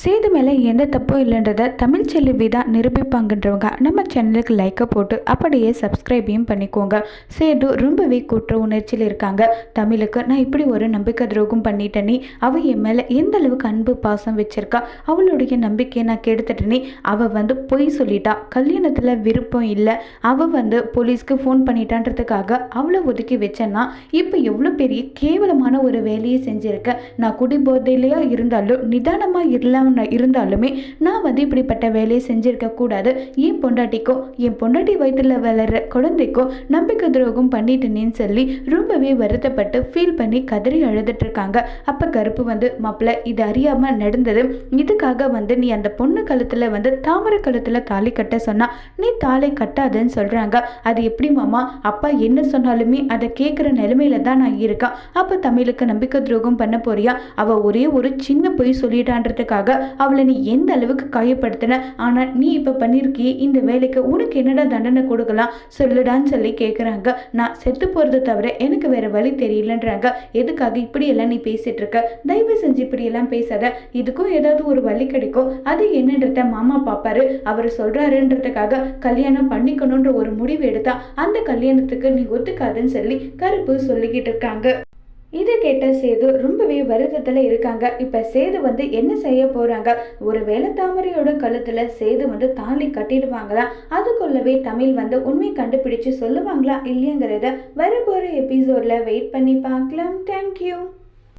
சேது மேலே எந்த தப்பும் இல்லைன்றத தமிழ் செல்வி தான் நிரூபிப்பாங்கன்றவங்க நம்ம சேனலுக்கு லைக்கை போட்டு அப்படியே சப்ஸ்கிரைபையும் பண்ணிக்கோங்க. சேது ரொம்பவே குற்ற உணர்ச்சியில் இருக்காங்க. தமிழுக்கு நான் இப்படி ஒரு நம்பிக்கை துரோகம் பண்ணிட்டேனே அவள் என் மேலே எந்த அளவுக்கு அன்பு பாசம் வச்சிருக்கா? அவளுடைய நம்பிக்கையை நான் கெடுத்துட்டேனே அவள் வந்து பொய் சொல்லிட்டா. கல்யாணத்தில் விருப்பம் இல்லை. அவள் வந்து போலீஸ்க்கு ஃபோன் பண்ணிட்டான்றதுக்காக அவளை ஒதுக்கி வச்சேன்னா இப்போ எவ்வளோ பெரிய கேவலமான ஒரு வேலையை செஞ்சுருக்கேன் நான் குடிபோதையிலையா இருந்தாலும் நிதானமாக இல்லை நான் இருந்தாலுமே நான் வந்து இப்படிப்பட்ட வேலையை செஞ்சிருக்க கூடாது. என் பொண்டாட்டிக்கும் என் பொண்டாட்டி வயிற்றுல வளர்ற குழந்தைக்கும் நம்பிக்கை துரோகம் பண்ணிட்டேனேன்னு சொல்லி ரொம்பவே வருத்தப்பட்டு ஃபீல் பண்ணி கதறி அழுதுட்டு இருக்காங்க அப்போ கருப்பு வந்து மாப்பிள்ள இது அறியாமல் நடந்தது. இதுக்காக வந்து நீ அந்த பொண்ணு கழுத்தில் வந்து தாமரை கழுத்தில் தாலி கட்ட சொன்னா நீ தாலி கட்டாதுன்னு சொல்கிறாங்க அது எப்படி மாமா? அப்பா என்ன சொன்னாலுமே அதை கேட்குற நிலைமையில தான் நான் இருக்கேன். அப்போ தமிழுக்கு நம்பிக்கை துரோகம் பண்ண போறியா? அவள் ஒரே ஒரு சின்ன பொய் சொல்லிட்டான்றதுக்காக அவளை நீ எந்த அளவுக்கு காயப்படுத்தின? ஆனால் நீ இப்போ பண்ணியிருக்கியே இந்த வேலைக்கு உனக்கு என்னடா தண்டனை கொடுக்கலாம்? சொல்லுடான்னு சொல்லி கேட்குறாங்க நான் செத்து போகிறத தவிர எனக்கு வேற வழி தெரியலன்றாங்க. எதுக்காக இப்படியெல்லாம் நீ பேசிட்டு இருக்க தயவு செஞ்சு இப்படியெல்லாம் பேசாத. இதுக்கும் ஏதாவது ஒரு வழி கிடைக்கும். அது என்னன்றத மாமா பாப்பாரு. அவர் சொல்றாருன்றதுக்காக கல்யாணம் பண்ணிக்கணுன்ற ஒரு முடிவு எடுத்தா அந்த கல்யாணத்துக்கு நீ ஒத்துக்காதுன்னு சொல்லி கருப்பு சொல்லிக்கிட்டு இருக்காங்க. இதை கேட்ட சேது ரொம்பவே வருத்தத்தில் இருக்காங்க. இப்போ சேது வந்து என்ன செய்ய போகிறாங்க ஒரு வேலை தாமரையோட கழுத்தில் சேது வந்து தாலி கட்டிடுவாங்களா? அதுக்குள்ளவே தமிழ் வந்து உண்மை கண்டுபிடிச்சு சொல்லுவாங்களா இல்லையாங்கிறத வரப்போகிற எபிசோடில் வெயிட் பண்ணி பார்க்கலாம். தேங்க்யூ